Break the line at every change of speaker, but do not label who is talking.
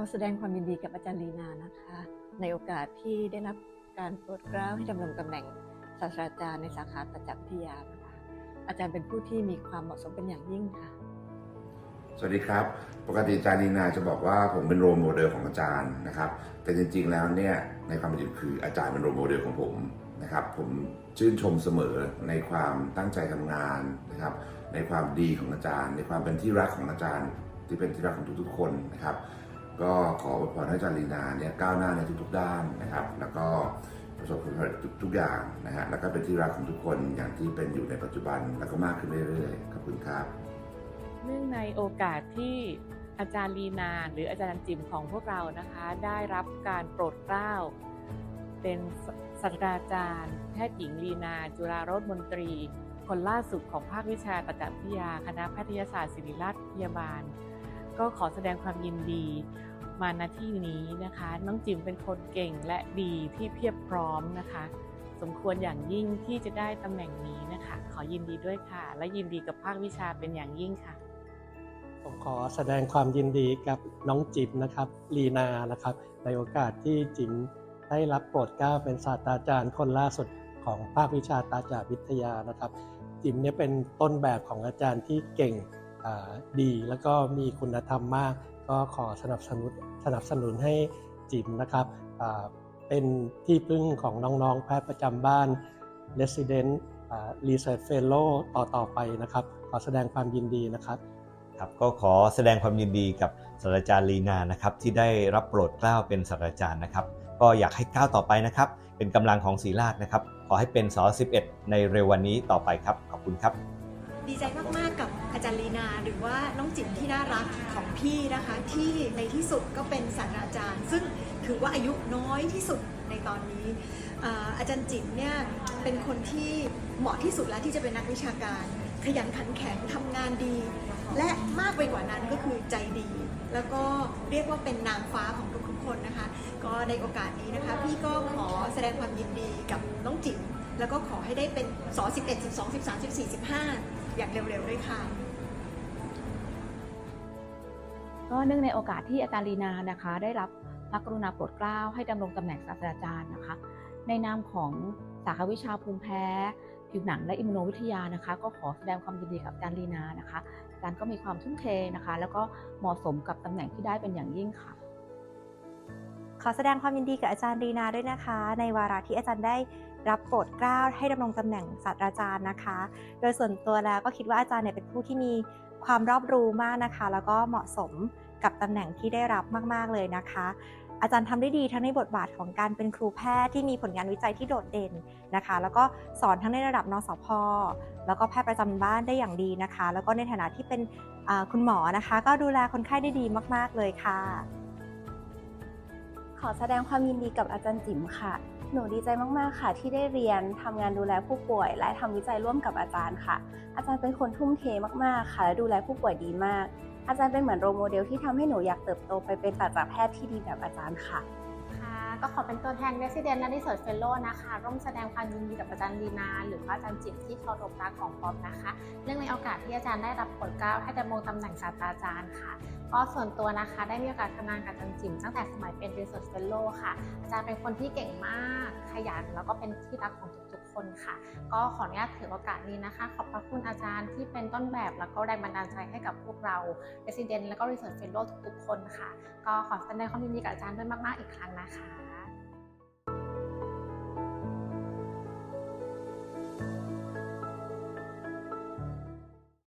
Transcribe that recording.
อแสดงความยินดีกับอาจารย์ลีนานะคะ ในโอกาสที่ได้รับการโปรดเกล้าให้ดำรงตำแหน่งศาสตราจารย์ในสาขาตัจักรวิทยานะคะอาจารย์เป็นผู้ที่มีความเหมาะสมเป็นอย่างยิ่งค่ะ
สวัสดีครับ ปกติอาจารย์นีนาจะบอกว่าผมเป็นโรลโมเดลของอาจารย์นะครับ แต่จริงๆแล้วเนี่ยในความเป็นจริงคืออาจารย์เป็นโรลโมเดลของผมนะครับ ผมชื่นชมเสมอในความตั้งใจทำงานนะครับ ในความดีของอาจารย์ ในความเป็นที่รักของอาจารย์ ที่เป็นที่รักของทุกๆคนนะครับ ก็ขออวยพรให้อาจารย์ลีนาเนี่ยก้าวหน้าในทุกๆด้านนะครับ แล้วก็ประสบความสำเร็จทุกๆอย่างนะฮะแล้วก็เป็นที่รักของทุกคนอย่างที่เป็นอยู่ในปัจจุบันแล้วก็มากขึ้นเรื่อยๆขอบคุณครับ
เนื่องในโอกาสที่อาจารย์ลีนาหรืออาจารย์จิมของพวกเรานะคะ ได้รับการโปรดเกล้า เป็นศาสตราจารย์ แพทย์หญิงลีนา จุฬารจน์มนตรี คนล่าสุดของภาควิชาตจักรวิทยา คณะแพทยศาสตร์ศิริราชพยาบาล ก็ขอแสดงความยินดี มาณที่นี้นะคะ น้องจิมเป็นคนเก่งและดีที่เพียบพร้อมนะคะ สมควรอย่างยิ่งที่จะได้ตำแหน่งนี้นะคะ ขอยินดีด้วยค่ะ และยินดีกับภาควิชาเป็นอย่างยิ่งค่ะ
ผมขอแสดงความยินดีกับน้องจิมนะครับลีนานะครับ ในโอกาสที่จิมได้รับโปรดเกล้าเป็นศาสตราจารย์คนล่าสุดของภาควิชาตาจาวิทยานะครับ จิมเนี่ยเป็นต้นแบบของอาจารย์ที่เก่งดีแล้วก็มีคุณธรรมมาก ก็ขอสนับสนุน สนับสนุนให้จิมนะครับเป็นที่พึ่งของน้องๆ แพทย์ประจำบ้าน Resident Research Fellow ต่อต่อไปนะครับ ขอแสดงความยินดีนะครับ
ครับก็ขอแสดงความยินดีกับศาสตราจารย์ลีนานะครับที่ได้รับโปรดเกล้าเป็นศาสตราจารย์นะครับ ก็อยากให้ก้าวต่อไปนะครับ เป็นกำลังของศรีราชนะครับ ขอให้เป็นส11 ในเร็ววันนี้ต่อไปครับ ขอบคุณครับ
ดีใจมาก ๆ กับอาจารย์ลีนา หรือว่าน้องจิ๋มที่น่ารักของพี่นะคะ ที่ในที่สุดก็เป็นศาสตราจารย์ ซึ่งถือว่าอายุน้อยที่สุดในตอนนี้ อาจารย์จิ๋มเนี่ยเป็นคนที่เหมาะที่สุดแล้วที่จะเป็นนักวิชาการ ขยันขันแข็งทำงานดี และมากไปกว่านั้นก็คือใจดี แล้วก็เรียกว่าเป็นนางฟ้าของทุกๆคนนะคะ ก็ในโอกาสนี้นะคะ พี่ก็ขอแสดงความยินดีกับน้องจิ๋มแล้วก็ขอให้ได้เป็นสอ11 12 13 14 15 อย่างเร็วๆด้วยค่ะ
ก็เนื่องในโอกาสที่อาจารย์ลีนานะคะ ได้รับพระกรุณาโปรดเกล้าให้ดำรงตำแหน่งศาสตราจารย์นะคะ ในนามของสาขาวิชาภูมิแพ้ ผิวหนังและอิมมูโนวิทยานะคะ ก็ขอแสดงความยินดีกับอาจารย์ลีนานะคะอาจารย์ก็มีความทุ่มเทนะคะ แล้วก็เหมาะสมกับตำแหน่งที่ได้เป็นอย่างยิ่งค่ะ
ขอแสดงความยินดีกับอาจารย์ดีนาด้วยนะคะ ในวาระที่อาจารย์ได้ รับโปรดเกล้าให้ดำรงตำแหน่งศาสตราจารย์นะคะ โดยส่วนตัวแล้วก็คิดว่าอาจารย์เนี่ยเป็นผู้ที่มีความรอบรู้มากนะคะ แล้วก็เหมาะสมกับตำแหน่งที่ได้รับมาก ๆ เลยนะคะ อาจารย์ทำได้ดีทั้งในบทบาทของการเป็นครูแพทย์ที่มีผลงานวิจัยที่โดดเด่นนะคะ แล้วก็สอนทั้งในระดับนสพแล้วก็แพทย์ประจำบ้านได้อย่างดีนะคะ แล้วก็ในฐานะที่เป็นคุณหมอนะคะ ก็ดูแลคนไข้ได้ดีมาก ๆ เลยค่ะ
ขอแสดงความยินดีกับอาจารย์จิ๋มค่ะ หนูดีใจมากๆ ค่ะ ที่ได้เรียนทำงานดูแลผู้ป่วย และทำวิจัยร่วมกับอาจารย์ค่ะ อาจารย์เป็นคนทุ่มเทมากๆ ค่ะ และดูแลผู้ป่วยดีมาก อาจารย์เป็นเหมือนโรโมเดลที่ทำให้หนูอยากเติบโตไปเป็นศาสตราแพทย์ที่ดีแบบอาจารย์
ค่ะ ก็ขอเป็นตัวแทน Resident และ Research Fellow นะคะ ร่วมแสดงความยินดีกับอาจารย์ลีนา หรือว่าอาจารย์จิตที่เคารพรักของป๊อปนะคะ เนื่องในโอกาสที่อาจารย์ได้รับโปรดเกล้าให้ดำรงตำแหน่งศาสตราจารย์ค่ะก็ส่วนตัวนะคะได้มีโอกาสทำงานกับอาจารย์จิมตั้งแต่สมัยเป็น Research Fellow ค่ะ อาจารย์เป็นคนที่เก่งมากขยันแล้วก็เป็นที่รักของทุกๆคนค่ะ ก็ขออนุญาตถือโอกาสนี้นะคะ ขอบพระคุณอาจารย์ที่เป็นต้นแบบแล้วก็แรงบันดาลใจให้กับพวกเรา Resident แล้วก็ Research Fellow ทุกๆคนค่ะ ก็ขอแสดงความยินดีกับอาจารย์ด้วยมากๆอีกครั้งนะคะ